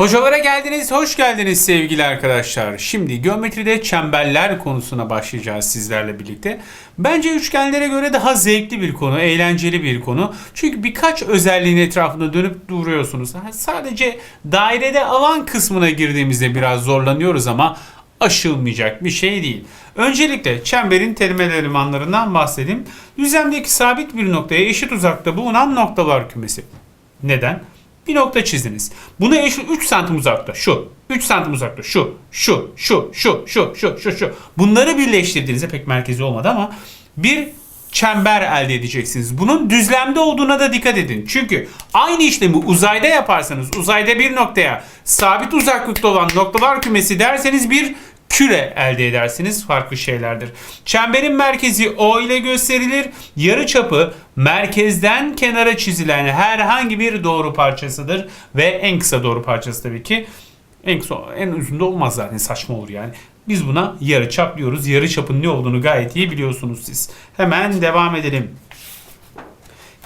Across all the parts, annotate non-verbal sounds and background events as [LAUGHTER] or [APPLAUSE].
Hocalara geldiniz, hoş geldiniz sevgili arkadaşlar. Şimdi geometride çemberler konusuna başlayacağız sizlerle birlikte. Bence üçgenlere göre daha zevkli bir konu, eğlenceli bir konu. Çünkü birkaç özelliğin etrafında dönüp duruyorsunuz. Sadece dairede alan kısmına girdiğimizde biraz zorlanıyoruz ama aşılmayacak bir şey değil. Öncelikle çemberin temel elemanlarından bahsedeyim. Düzlemdeki sabit bir noktaya eşit uzakta bulunan noktalar kümesi. Neden? Bir nokta çizdiniz. Buna eş 3 santim uzakta şu. 3 santim uzakta şu. Şu. Şu. Şu. Şu. Şu. Şu. şu. Bunları birleştirdiğinizde pek merkezi olmadı ama bir çember elde edeceksiniz. Bunun düzlemde olduğuna da dikkat edin. Çünkü aynı işlemi uzayda yaparsanız uzayda bir noktaya sabit uzaklıkta olan noktalar kümesi derseniz bir küre elde edersiniz. Farklı şeylerdir. Çemberin merkezi O ile gösterilir. Yarı çapı merkezden kenara çizilen herhangi bir doğru parçasıdır ve en kısa doğru parçası tabii ki. En kısa en uzun da olmaz zaten saçma olur yani. Biz buna yarı çap diyoruz. Yarı çapın ne olduğunu gayet iyi biliyorsunuz siz. Hemen devam edelim.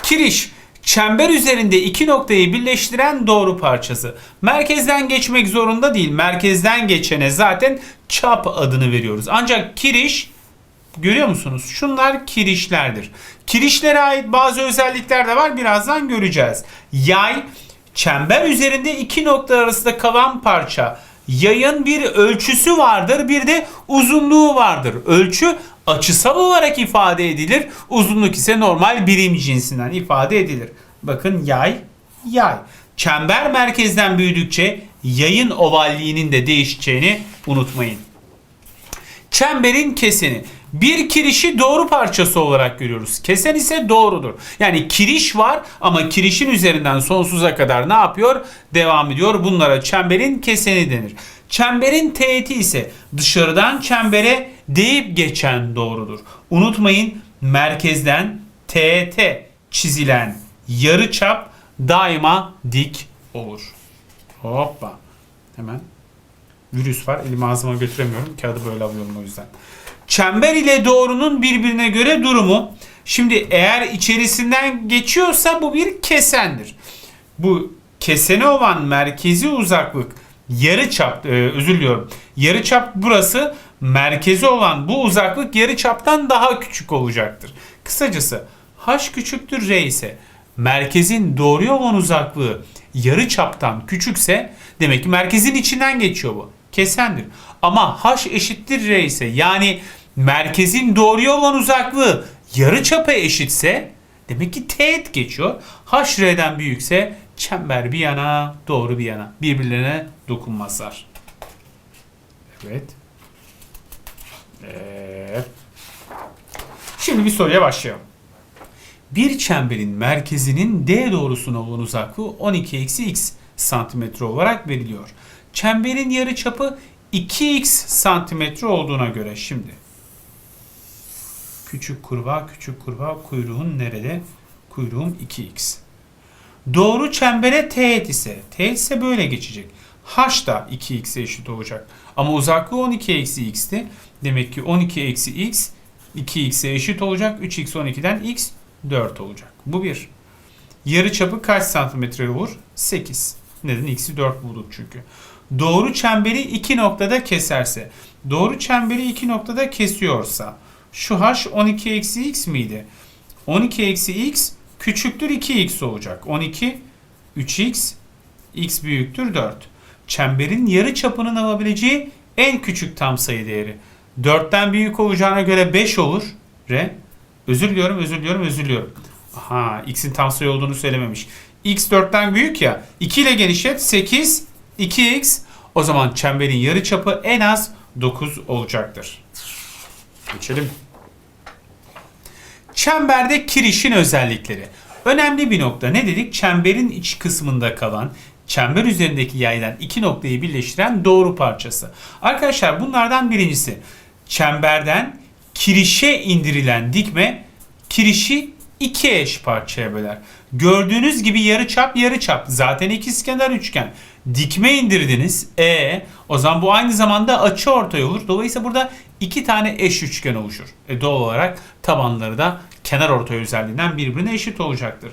Kiriş çember üzerinde iki noktayı birleştiren doğru parçası. Merkezden geçmek zorunda değil. Merkezden geçene zaten çap adını veriyoruz. Ancak kiriş görüyor musunuz? Şunlar kirişlerdir. Kirişlere ait bazı özellikler de var. Birazdan göreceğiz. Yay çember üzerinde iki nokta arasında kalan parça. Yayın bir ölçüsü vardır, bir de uzunluğu vardır. Ölçü açısal olarak ifade edilir. Uzunluk ise normal birim cinsinden ifade edilir. Bakın yay, yay. Çember merkezden büyüdükçe yayın ovalliğinin de değişeceğini unutmayın. Çemberin keseni. Bir kirişi doğru parçası olarak görüyoruz. Kesen ise doğrudur. Yani kiriş var ama kirişin üzerinden sonsuza kadar ne yapıyor? Devam ediyor. Bunlara çemberin keseni denir. Çemberin teğeti ise dışarıdan çembere değip geçen doğrudur. Unutmayın merkezden teğet çizilen yarı çap daima dik olur. Hoppa. Hemen virüs var. Elimi ağzıma götüremiyorum. Kağıdı böyle alıyorum o yüzden. Çember ile doğrunun birbirine göre durumu. Şimdi eğer içerisinden geçiyorsa bu bir kesendir. Bu kesene olan merkezi uzaklık yarı çap e, özür diliyorum. Yarı çap burası merkezi olan bu uzaklık yarı çaptan daha küçük olacaktır. Kısacası h küçüktür r ise merkezin doğruya olan uzaklığı yarı çaptan küçükse demek ki merkezin içinden geçiyor bu. Kesendir. Ama h eşittir r ise yani merkezin doğruya olan uzaklığı yarı çapa eşitse demek ki teğet geçiyor. h r'den büyükse çember bir yana doğru bir yana birbirlerine dokunmazlar. Evet. Evet. Şimdi bir soruya başlayalım. Bir çemberin merkezinin D doğrusuna olan uzaklığı 12 eksi x santimetre olarak veriliyor. Çemberin yarıçapı 2x santimetre olduğuna göre şimdi küçük kurbağa küçük kurbağa kuyruğun nerede? Kuyruğum 2x. Doğru çembere teğet ise teğet ise böyle geçecek. H da 2x'e eşit olacak. Ama uzaklığı 12 eksi x'ti. Demek ki 12 eksi x 2x'e eşit olacak. 3x 12'den x 4 olacak. Bu bir. Yarı çapı kaç santimetre olur? 8. Neden? X'i 4 bulduk çünkü. Doğru çemberi iki noktada keserse. Doğru çemberi iki noktada kesiyorsa. Şu h 12 eksi x miydi? 12 eksi x küçüktür 2x olacak. 12 3x x büyüktür 4. Çemberin yarı çapının alabileceği en küçük tam sayı değeri. 4'ten büyük olacağına göre 5 olur. R. Özür diliyorum, özür diliyorum, özür diliyorum. Aha, x'in tam sayı olduğunu söylememiş. x 4'ten büyük ya. 2 ile genişlet 8, 2x. O zaman çemberin yarı çapı en az 9 olacaktır. Geçelim. Çemberde kirişin özellikleri. Önemli bir nokta. Ne dedik? Çemberin iç kısmında kalan çember üzerindeki yaydan iki noktayı birleştiren doğru parçası. Arkadaşlar bunlardan birincisi çemberden kirişe indirilen dikme kirişi iki eş parçaya böler. Gördüğünüz gibi yarı çap yarı çap. Zaten ikizkenar üçgen. Dikme indirdiniz. E o zaman bu aynı zamanda açı ortay olur. Dolayısıyla burada iki tane eş üçgen oluşur. E, doğal olarak tabanları da kenar ortay özelliğinden birbirine eşit olacaktır.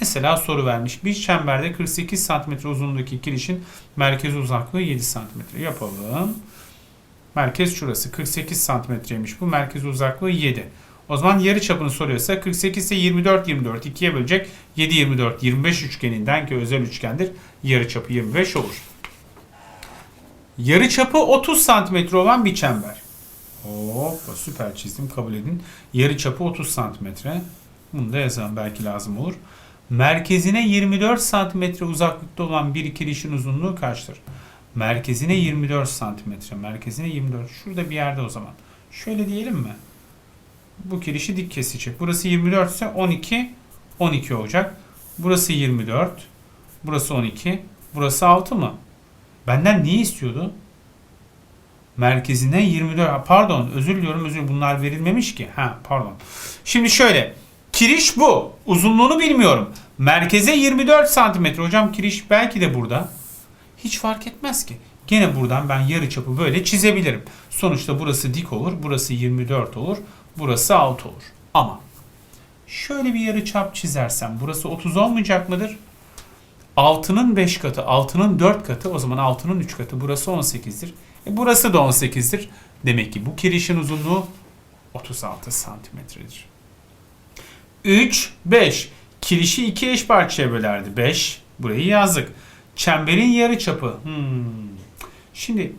Mesela soru vermiş. Bir çemberde 48 cm uzunluğundaki kirişin merkez uzaklığı 7 cm. Yapalım. Merkez şurası. 48 santimetreymiş bu. Merkez uzaklığı 7. O zaman yarı çapını soruyorsa 48 ise 24 24 ikiye bölecek. 7 24 25 üçgeninden ki özel üçgendir. Yarı çapı 25 olur. Yarı çapı 30 santimetre olan bir çember. Hoppa süper çizdim kabul edin. Yarı çapı 30 santimetre. Bunu da yazalım belki lazım olur. Merkezine 24 santimetre uzaklıkta olan bir kirişin uzunluğu kaçtır? Merkezine 24 santimetre. Merkezine 24. Şurada bir yerde o zaman. Şöyle diyelim mi? Bu kirişi dik kesecek. Burası 24 ise 12 12 olacak. Burası 24. Burası 12. Burası 6 mı? Benden niye istiyordu? Merkezine 24. Ha, Pardon özür diliyorum özür. Bunlar verilmemiş ki. Ha pardon. Şimdi şöyle. Kiriş bu. Uzunluğunu bilmiyorum. Merkeze 24 santimetre. Hocam kiriş belki de burada. Hiç fark etmez ki. Gene buradan ben yarı çapı böyle çizebilirim. Sonuçta burası dik olur. Burası 24 olur. Burası 6 olur. Ama şöyle bir yarı çap çizersem burası 30 olmayacak mıdır? 6'nın 5 katı, 6'nın 4 katı, o zaman 6'nın 3 katı. Burası 18'dir. E burası da 18'dir. Demek ki bu kirişin uzunluğu 36 santimetredir. 3, 5. Kirişi iki eş parçaya bölerdi. 5. Burayı yazdık. Çemberin yarı çapı. Hmm. Şimdi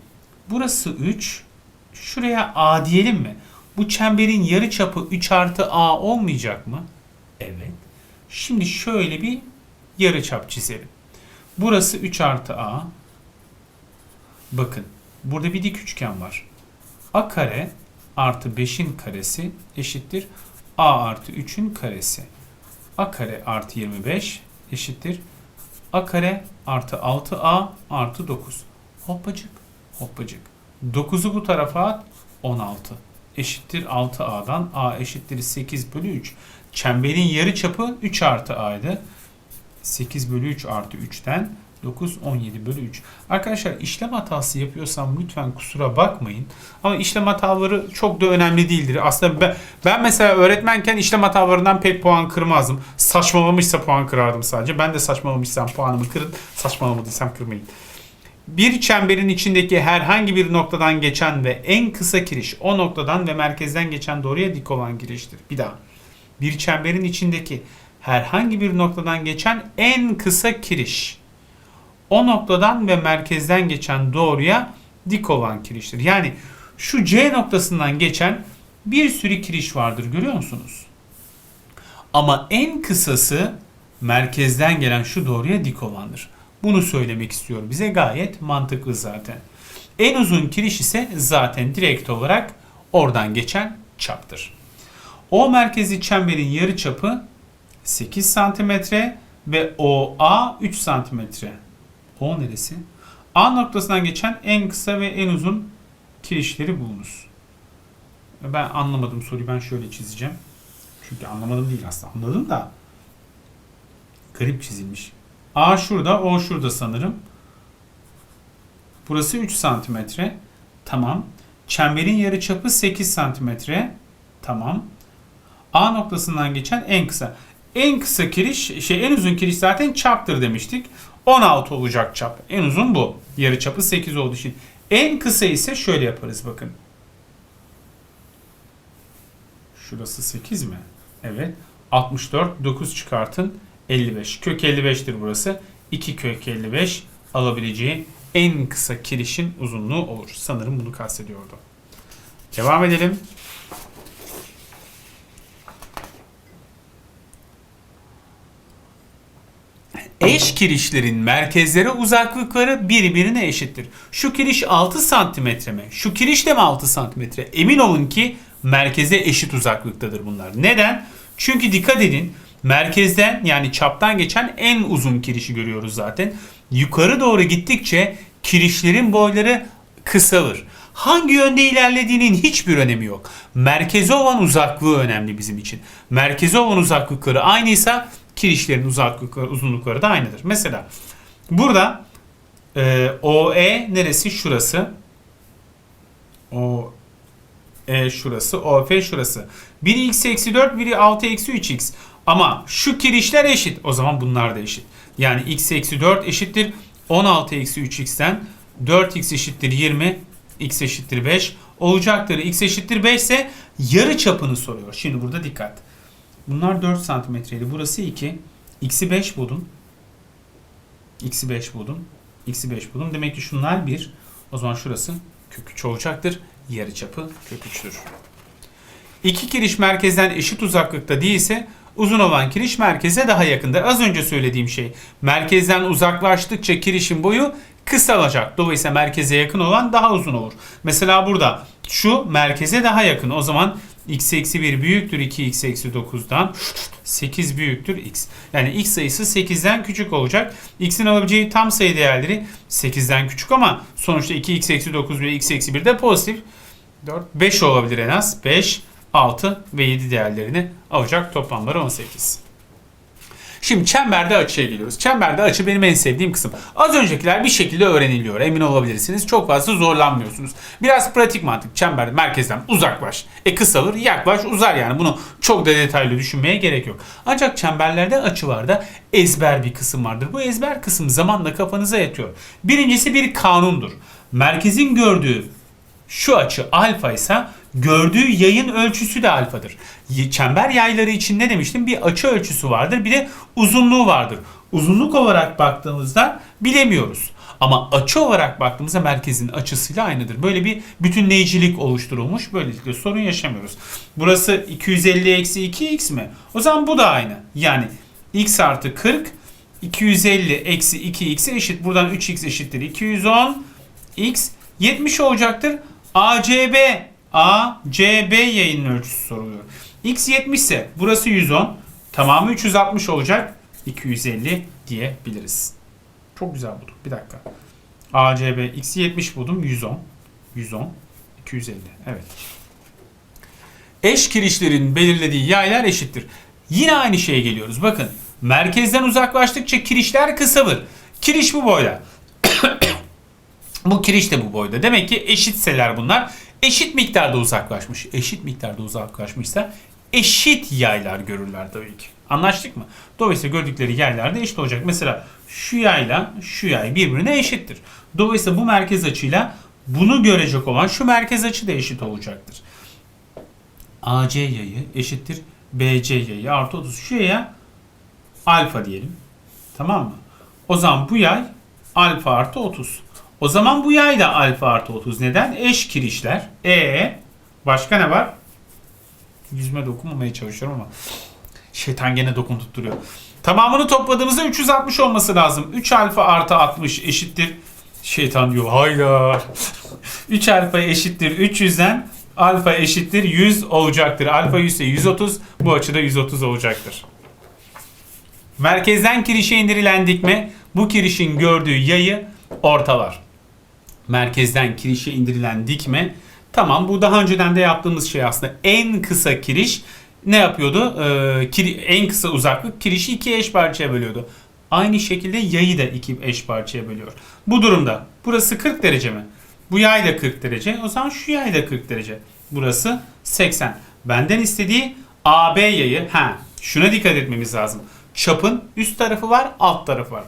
burası 3. Şuraya A diyelim mi? Bu çemberin yarı çapı 3 artı A olmayacak mı? Evet. Şimdi şöyle bir yarı çap çizelim. Burası 3 artı A. Bakın burada bir dik üçgen var. A kare artı 5'in karesi eşittir A artı 3'ün karesi. A kare artı 25 eşittir A kare artı 6A artı 9. Hoppacık hoppacık. 9'u bu tarafa at 16 eşittir 6A'dan A eşittir 8 bölü 3. Çemberin yarı çapı 3 artı A'ydı. 8 bölü 3 artı 3'ten 9 17 bölü 3. Arkadaşlar işlem hatası yapıyorsam lütfen kusura bakmayın. Ama işlem hataları çok da önemli değildir. Aslında ben, ben mesela öğretmenken işlem hatalarından pek puan kırmazdım. Saçmalamışsa puan kırardım sadece. Ben de saçmalamışsam puanımı kırın. Saçmalamadıysam kırmayın. Bir çemberin içindeki herhangi bir noktadan geçen ve en kısa kiriş o noktadan ve merkezden geçen doğruya dik olan kiriştir. Bir daha. Bir çemberin içindeki herhangi bir noktadan geçen en kısa kiriş o noktadan ve merkezden geçen doğruya dik olan kiriştir. Yani şu C noktasından geçen bir sürü kiriş vardır görüyor musunuz? Ama en kısası merkezden gelen şu doğruya dik olandır. Bunu söylemek istiyor bize gayet mantıklı zaten. En uzun kiriş ise zaten direkt olarak oradan geçen çaptır. O merkezi çemberin yarı çapı 8 santimetre ve OA 3 santimetre. O neresi? A noktasından geçen en kısa ve en uzun kirişleri bulunuz. Ben anlamadım soruyu ben şöyle çizeceğim. Çünkü anlamadım değil aslında anladım da garip çizilmiş. A şurada, O şurada sanırım. Burası 3 santimetre. Tamam. Çemberin yarıçapı 8 santimetre. Tamam. A noktasından geçen en kısa. En kısa kiriş, şey en uzun kiriş zaten çaptır demiştik. 16 olacak çap. En uzun bu. Yarıçapı 8 olduğu için. En kısa ise şöyle yaparız bakın. Şurası 8 mi? Evet. 64, 9 çıkartın. 55. Kök 55'tir burası. 2 kök 55 alabileceği en kısa kirişin uzunluğu olur. Sanırım bunu kastediyordu. Devam edelim. Eş kirişlerin merkezleri uzaklıkları birbirine eşittir. Şu kiriş 6 santimetre mi? Şu kiriş de mi 6 santimetre? Emin olun ki merkeze eşit uzaklıktadır bunlar. Neden? Çünkü dikkat edin merkezden yani çaptan geçen en uzun kirişi görüyoruz zaten. Yukarı doğru gittikçe kirişlerin boyları kısalır. Hangi yönde ilerlediğinin hiçbir önemi yok. Merkeze olan uzaklığı önemli bizim için. Merkeze olan uzaklıkları aynıysa kirişlerin uzaklıkları, uzunlukları da aynıdır. Mesela burada e, OE neresi? Şurası. O E şurası. OF şurası. Biri x eksi 4, biri 6 eksi 3x. Ama şu kirişler eşit. O zaman bunlar da eşit. Yani x eksi 4 eşittir 16 eksi 3x'ten 4x eşittir 20 x eşittir 5 olacaktır. x eşittir 5 ise yarı çapını soruyor. Şimdi burada dikkat. Bunlar 4 santimetreydi. Burası 2. X'i 5 buldum. X'i 5 buldum. X'i 5 buldum. Demek ki şunlar 1. O zaman şurası kök 3 olacaktır. Yarı çapı kök 3'tür. İki kiriş merkezden eşit uzaklıkta değilse uzun olan kiriş merkeze daha yakındır. Az önce söylediğim şey merkezden uzaklaştıkça kirişin boyu kısalacak. Dolayısıyla merkeze yakın olan daha uzun olur. Mesela burada şu merkeze daha yakın. O zaman x eksi 1 büyüktür 2x eksi 9'dan 8 büyüktür x. Yani x sayısı 8'den küçük olacak. x'in alabileceği tam sayı değerleri 8'den küçük ama sonuçta 2x eksi 9 ve x eksi 1 de pozitif. 4, 5 olabilir en az. 5, 6 ve 7 değerlerini alacak. Toplamları 18. Şimdi çemberde açıya geliyoruz. Çemberde açı benim en sevdiğim kısım. Az öncekiler bir şekilde öğreniliyor. Emin olabilirsiniz. Çok fazla zorlanmıyorsunuz. Biraz pratik mantık. Çember merkezden uzaklaş. E kısalır, yaklaş, uzar yani. Bunu çok da detaylı düşünmeye gerek yok. Ancak çemberlerde açılarda ezber bir kısım vardır. Bu ezber kısım zamanla kafanıza yatıyor. Birincisi bir kanundur. Merkezin gördüğü şu açı alfa ise gördüğü yayın ölçüsü de alfadır. Çember yayları için ne demiştim? Bir açı ölçüsü vardır, bir de uzunluğu vardır. Uzunluk olarak baktığımızda bilemiyoruz. Ama açı olarak baktığımızda merkezin açısıyla aynıdır. Böyle bir bütünleyicilik oluşturulmuş. Böylelikle sorun yaşamıyoruz. Burası 250 eksi 2x mi? O zaman bu da aynı. Yani x artı 40 250 eksi 2x eşit. Buradan 3x eşittir 210 x 70 olacaktır. ACB ACB yayın ölçüsü soruluyor. X 70 ise burası 110. Tamamı 360 olacak. 250 diyebiliriz. Çok güzel bulduk. Bir dakika. ACB X 70 buldum. 110. 110. 250. Evet. Eş kirişlerin belirlediği yaylar eşittir. Yine aynı şeye geliyoruz. Bakın. Merkezden uzaklaştıkça kirişler kısalır. Kiriş bu boyda. Bu kiriş de bu boyda. Demek ki eşitseler bunlar. Eşit miktarda uzaklaşmış. Eşit miktarda uzaklaşmışsa eşit yaylar görürler tabii ki. Anlaştık mı? Dolayısıyla gördükleri yaylar da eşit olacak. Mesela şu yayla şu yay birbirine eşittir. Dolayısıyla bu merkez açıyla bunu görecek olan şu merkez açı da eşit olacaktır. AC yayı eşittir BC yayı artı 30. Şu yaya alfa diyelim. Tamam mı? O zaman bu yay alfa artı 30. O zaman bu yay da alfa artı 30. Neden? Eş kirişler. E başka ne var? Yüzüme dokunmamaya çalışıyorum ama şeytan gene dokundurtuyor. Tamamını topladığımızda 360 olması lazım. 3 alfa artı 60 eşittir. Şeytan diyor hayda. [LAUGHS] 3 alfa eşittir 300'den alfa eşittir 100 olacaktır. Alfa 100 ise 130 bu açıda 130 olacaktır. Merkezden kirişe indirilen dikme bu kirişin gördüğü yayı ortalar. Merkezden kirişe indirilen dikme tamam bu daha önceden de yaptığımız şey aslında en kısa kiriş ne yapıyordu? Ee, kiri, en kısa uzaklık kirişi iki eş parçaya bölüyordu. Aynı şekilde yayı da iki eş parçaya bölüyor. Bu durumda burası 40 derece mi? Bu yay da 40 derece. O zaman şu yay da 40 derece. Burası 80. Benden istediği AB yayı. Ha, şuna dikkat etmemiz lazım. Çapın üst tarafı var, alt tarafı var.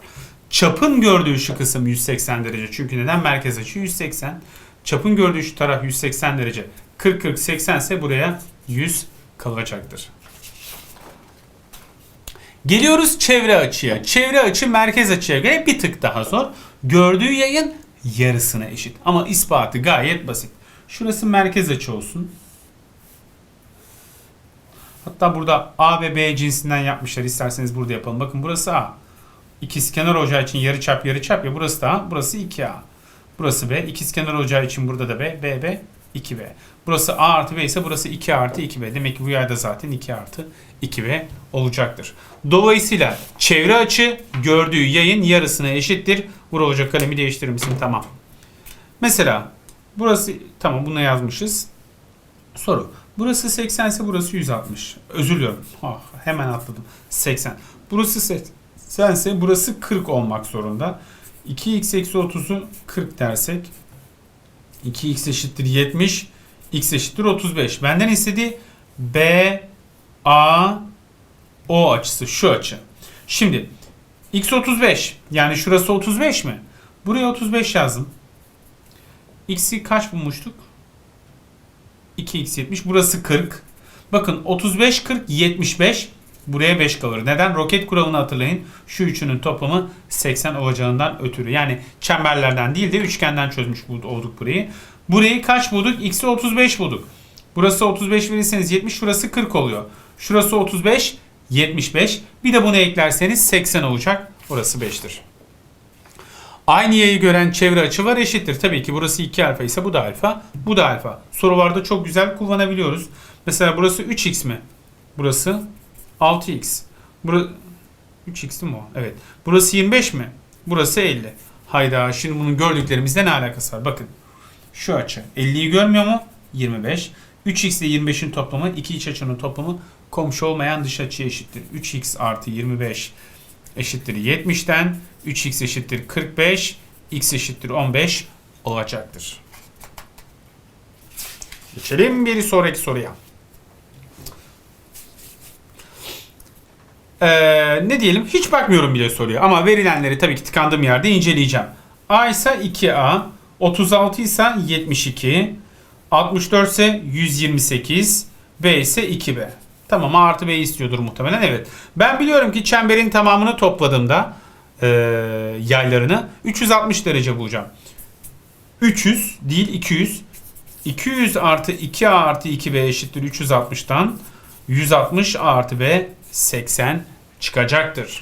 Çapın gördüğü şu kısım 180 derece. Çünkü neden? Merkez açı 180. Çapın gördüğü şu taraf 180 derece. 40 40 80 ise buraya 100 kalacaktır. Geliyoruz çevre açıya. Çevre açı merkez açıya göre bir tık daha zor. Gördüğü yayın yarısına eşit. Ama ispatı gayet basit. Şurası merkez açı olsun. Hatta burada A ve B cinsinden yapmışlar. İsterseniz burada yapalım. Bakın burası A. İkizkenar ocağı için yarı çap yarı çap ya burası da burası 2A. Burası B. İkizkenar ocağı için burada da B, B, B, 2B. Burası A artı B ise burası 2 artı 2B. Demek ki bu yayda zaten 2 artı 2B olacaktır. Dolayısıyla çevre açı gördüğü yayın yarısına eşittir. Vur olacak kalemi değiştirir misin? Tamam. Mesela burası tamam bunu yazmışız. Soru. Burası 80 ise burası 160. Özür diliyorum. Ah, hemen atladım. 80. Burası 80 ise burası 40 olmak zorunda. 2x eksi 30'u 40 dersek 2x eşittir 70 x eşittir 35. Benden istediği B A O açısı şu açı. Şimdi x 35 yani şurası 35 mi? Buraya 35 yazdım. X'i kaç bulmuştuk? 2x 70. Burası 40. Bakın 35 40 75. Buraya 5 kalır. Neden? Roket kuralını hatırlayın. Şu üçünün toplamı 80 olacağından ötürü. Yani çemberlerden değil de üçgenden çözmüş olduk burayı. Burayı kaç bulduk? X'i 35 bulduk. Burası 35 verirseniz 70. Şurası 40 oluyor. Şurası 35 75. Bir de bunu eklerseniz 80 olacak. Orası 5'tir. Aynı yayı gören çevre açı var eşittir. Tabii ki burası 2 alfa ise bu da alfa. Bu da alfa. Sorularda çok güzel kullanabiliyoruz. Mesela burası 3x mi? Burası 6x. Burası 3x değil mi o? Evet. Burası 25 mi? Burası 50. Hayda şimdi bunun gördüklerimizle ne alakası var? Bakın. Şu açı. 50'yi görmüyor mu? 25. 3x ile 25'in toplamı iki iç açının toplamı komşu olmayan dış açıya eşittir. 3x artı 25 eşittir 70'ten 3x eşittir 45 x eşittir 15 olacaktır. Geçelim bir sonraki soruya. Ee, ne diyelim? Hiç bakmıyorum bile soruya ama verilenleri tabii ki tıkandığım yerde inceleyeceğim. A ise 2A, 36 ise 72, 64 ise 128, B ise 2B. Tamam A artı B istiyordur muhtemelen evet. Ben biliyorum ki çemberin tamamını topladığımda e, yaylarını 360 derece bulacağım. 300 değil 200. 200 artı 2A artı 2B eşittir 360'tan 160 A artı B 80 çıkacaktır.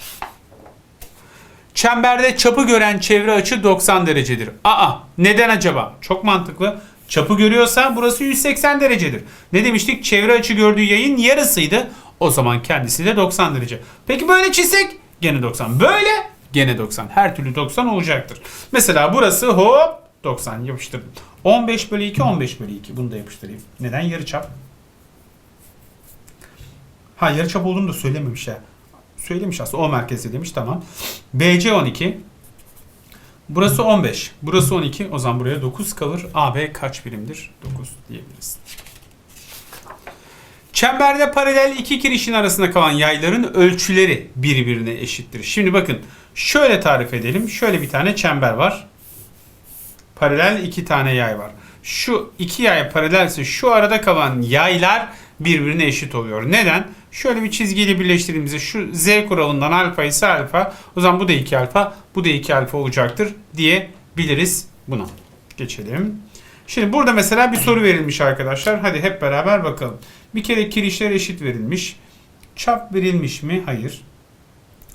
Çemberde çapı gören çevre açı 90 derecedir. Aa neden acaba? Çok mantıklı. Çapı görüyorsa burası 180 derecedir. Ne demiştik? Çevre açı gördüğü yayın yarısıydı. O zaman kendisi de 90 derece. Peki böyle çizsek gene 90. Böyle gene 90. Her türlü 90 olacaktır. Mesela burası hop 90 yapıştırdım. 15 bölü 2 15 bölü 2. Bunu da yapıştırayım. Neden? Yarıçap. Ha yarıçap olduğunu da söylememiş ya. Söylemiş aslında. O merkezde demiş. Tamam. BC 12. Burası 15. Burası 12. O zaman buraya 9 kalır. AB kaç birimdir? 9 diyebiliriz. Çemberde paralel iki kirişin arasında kalan yayların ölçüleri birbirine eşittir. Şimdi bakın şöyle tarif edelim. Şöyle bir tane çember var. Paralel iki tane yay var. Şu iki yay paralelse şu arada kalan yaylar birbirine eşit oluyor. Neden? Şöyle bir çizgiyle birleştirdiğimizde şu z kuralından alfa ise alfa. O zaman bu da 2 alfa, bu da 2 alfa olacaktır diyebiliriz buna. Geçelim. Şimdi burada mesela bir soru verilmiş arkadaşlar. Hadi hep beraber bakalım. Bir kere kirişler eşit verilmiş. Çap verilmiş mi? Hayır.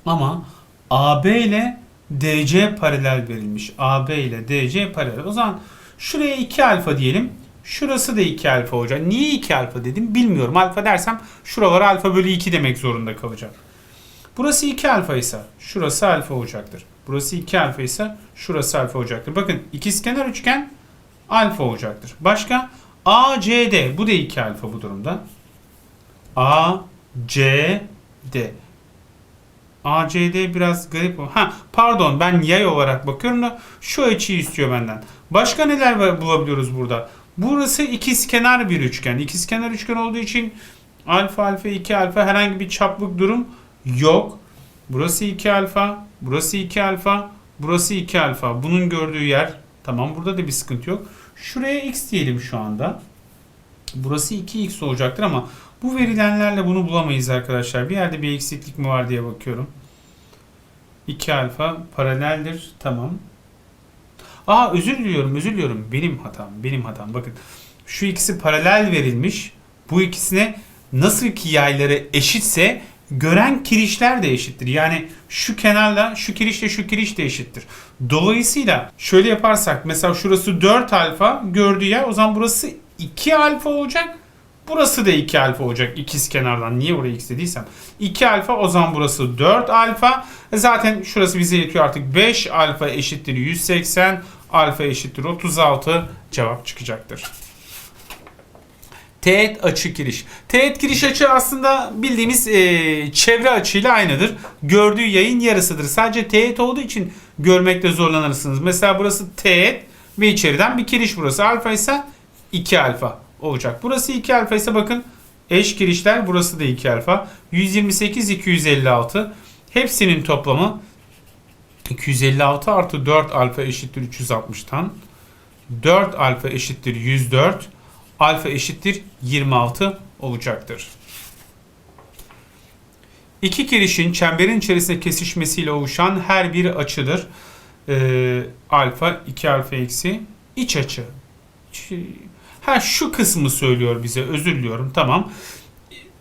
Ama AB ile DC paralel verilmiş. AB ile DC paralel. O zaman şuraya 2 alfa diyelim. Şurası da 2 alfa olacak. Niye 2 alfa dedim bilmiyorum. Alfa dersem şuralara alfa bölü 2 demek zorunda kalacak. Burası 2 alfa ise şurası alfa olacaktır. Burası 2 alfa ise şurası alfa olacaktır. Bakın ikizkenar üçgen alfa olacaktır. Başka ACD bu da 2 alfa bu durumda. ACD ACD biraz garip. Ha pardon ben yay olarak bakıyorum da şu açıyı istiyor benden. Başka neler bulabiliyoruz burada? Burası ikizkenar bir üçgen. İkizkenar üçgen olduğu için alfa alfa 2 alfa herhangi bir çaplık durum yok. Burası 2 alfa, burası 2 alfa, burası 2 alfa. Bunun gördüğü yer tamam burada da bir sıkıntı yok. Şuraya x diyelim şu anda. Burası 2x olacaktır ama bu verilenlerle bunu bulamayız arkadaşlar. Bir yerde bir eksiklik mi var diye bakıyorum. 2 alfa paraleldir. Tamam. Aa özür diliyorum, özür diliyorum. Benim hatam, benim hatam. Bakın şu ikisi paralel verilmiş. Bu ikisine nasıl ki yayları eşitse gören kirişler de eşittir. Yani şu kenarla şu kirişle şu kiriş de eşittir. Dolayısıyla şöyle yaparsak mesela şurası 4 alfa gördüğü yer o zaman burası 2 alfa olacak. Burası da 2 alfa olacak ikiz kenardan. Niye oraya x dediysem. 2 alfa o zaman burası 4 alfa. E Zaten şurası bize yetiyor artık. 5 alfa eşittir 180. Alfa eşittir 36. Cevap çıkacaktır. Teğet açı kiriş. Teğet kiriş açı aslında bildiğimiz e, çevre açıyla aynıdır. Gördüğü yayın yarısıdır. Sadece teğet olduğu için görmekte zorlanırsınız. Mesela burası teğet ve içeriden bir kiriş burası. Alfa ise 2 alfa olacak. Burası 2 alfa ise bakın Eş girişler burası da 2 alfa. 128 256. Hepsinin toplamı 256 artı 4 alfa eşittir 360'tan. 4 alfa eşittir 104. Alfa eşittir 26 olacaktır. İki kirişin çemberin içerisinde kesişmesiyle oluşan her bir açıdır. Ee, alfa 2 alfa eksi iç açı. Ha şu kısmı söylüyor bize özür diliyorum tamam.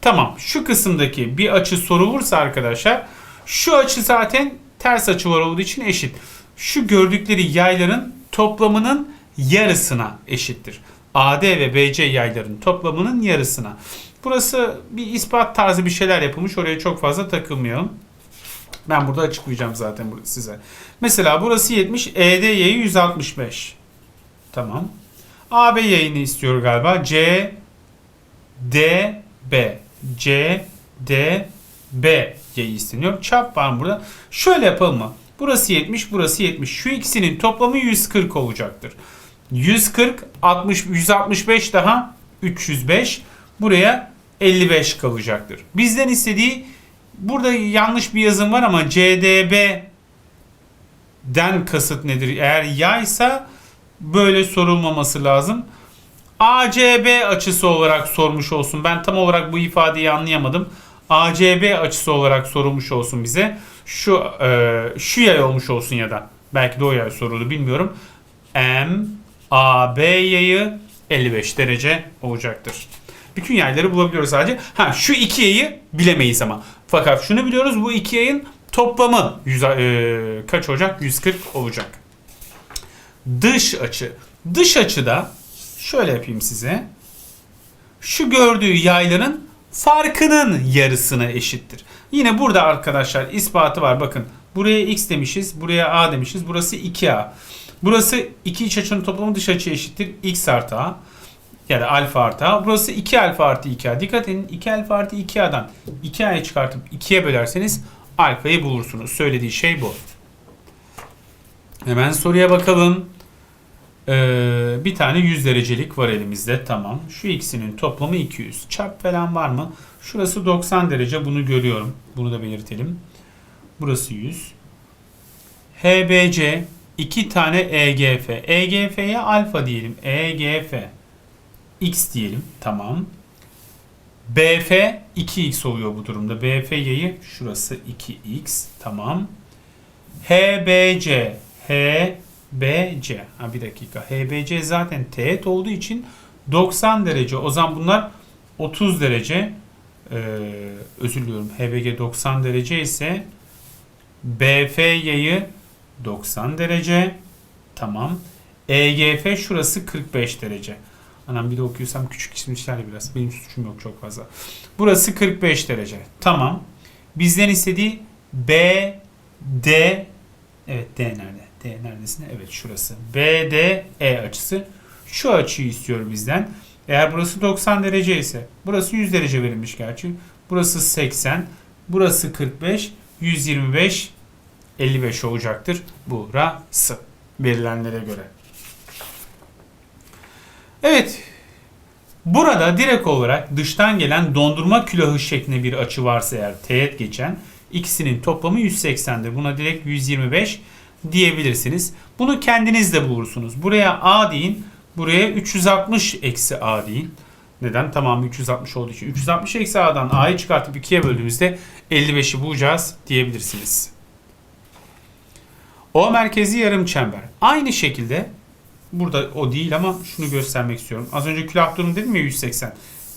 Tamam şu kısımdaki bir açı sorulursa arkadaşlar şu açı zaten ters açı var olduğu için eşit. Şu gördükleri yayların toplamının yarısına eşittir. AD ve BC yayların toplamının yarısına. Burası bir ispat tarzı bir şeyler yapılmış. Oraya çok fazla takılmayalım. Ben burada açıklayacağım zaten size. Mesela burası 70, ED yayı 165. Tamam. AB yayını istiyor galiba. C, D, B. C, D, B yayı isteniyor. Çap var mı burada? Şöyle yapalım mı? Burası 70, burası 70. Şu ikisinin toplamı 140 olacaktır. 140, 60, 165 daha 305. Buraya 55 kalacaktır. Bizden istediği burada yanlış bir yazım var ama CDB den kasıt nedir? Eğer yaysa böyle sorulmaması lazım. ACB açısı olarak sormuş olsun. Ben tam olarak bu ifadeyi anlayamadım. ACB açısı olarak sorulmuş olsun bize. Şu e, şu yay olmuş olsun ya da belki de o yay soruldu bilmiyorum. M AB yayı 55 derece olacaktır. Bütün yayları bulabiliyoruz sadece. Ha şu iki yayı bilemeyiz ama. Fakat şunu biliyoruz bu iki yayın toplamı 100, e, kaç olacak? 140 olacak. Dış açı. Dış açıda şöyle yapayım size. Şu gördüğü yayların farkının yarısına eşittir. Yine burada arkadaşlar ispatı var. Bakın buraya x demişiz. Buraya a demişiz. Burası 2a. Burası iki iç açının toplamı dış açı eşittir. x artı a. Ya da alfa artı a. Burası 2 alfa artı 2a. Dikkat edin 2 alfa artı 2a'dan 2a'yı çıkartıp 2'ye bölerseniz alfayı bulursunuz. Söylediği şey bu. Hemen soruya bakalım. Ee, bir tane 100 derecelik var elimizde. Tamam. Şu ikisinin toplamı 200. Çarp falan var mı? Şurası 90 derece. Bunu görüyorum. Bunu da belirtelim. Burası 100. HBC iki tane EGF. EGF'ye alfa diyelim. EGF. X diyelim. Tamam. BF 2x oluyor bu durumda. BF yayı şurası 2x. Tamam. HBC HBC. Ha bir dakika. HBC zaten teğet olduğu için 90 derece. O zaman bunlar 30 derece. Ee, özür diliyorum. HBG 90 derece ise BF yayı 90 derece. Tamam. EGF şurası 45 derece. Anam bir de okuyorsam küçük isimlerle biraz. Benim suçum yok çok fazla. Burası 45 derece. Tamam. Bizden istediği B, D, evet D nerede? D neredesin? Evet şurası. BDE açısı. Şu açıyı istiyor bizden. Eğer burası 90 derece ise burası 100 derece verilmiş gerçi. Burası 80. Burası 45. 125 55 olacaktır. Burası verilenlere göre. Evet. Burada direkt olarak dıştan gelen dondurma külahı şeklinde bir açı varsa eğer teğet geçen ikisinin toplamı 180'dir. Buna direkt 125 diyebilirsiniz. Bunu kendiniz de bulursunuz. Buraya A deyin. Buraya 360 eksi A deyin. Neden? Tamamı 360 olduğu için. 360 eksi A'dan A'yı çıkartıp 2'ye böldüğümüzde 55'i bulacağız diyebilirsiniz. O merkezi yarım çember. Aynı şekilde burada o değil ama şunu göstermek istiyorum. Az önce külah durum dedim ya 180.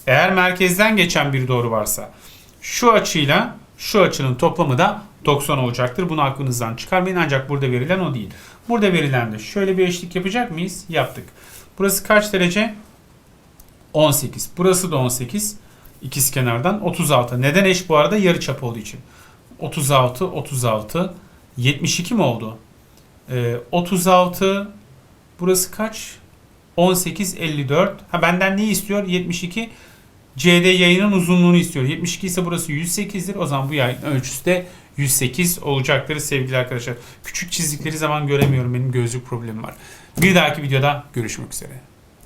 Eğer merkezden geçen bir doğru varsa şu açıyla şu açının toplamı da 90 olacaktır. Bunu aklınızdan çıkarmayın ancak burada verilen o değil. Burada verilen de şöyle bir eşlik yapacak mıyız? Yaptık. Burası kaç derece? 18. Burası da 18. İkiz kenardan 36. Neden eş bu arada? Yarı çap olduğu için. 36, 36. 72 mi oldu? Ee, 36. Burası kaç? 18, 54. Ha benden neyi istiyor? 72. CD yayının uzunluğunu istiyor. 72 ise burası 108'dir. O zaman bu yayın ölçüsü de 108 olacaktır sevgili arkadaşlar. Küçük çizdikleri zaman göremiyorum. Benim gözlük problemim var. Bir dahaki videoda görüşmek üzere.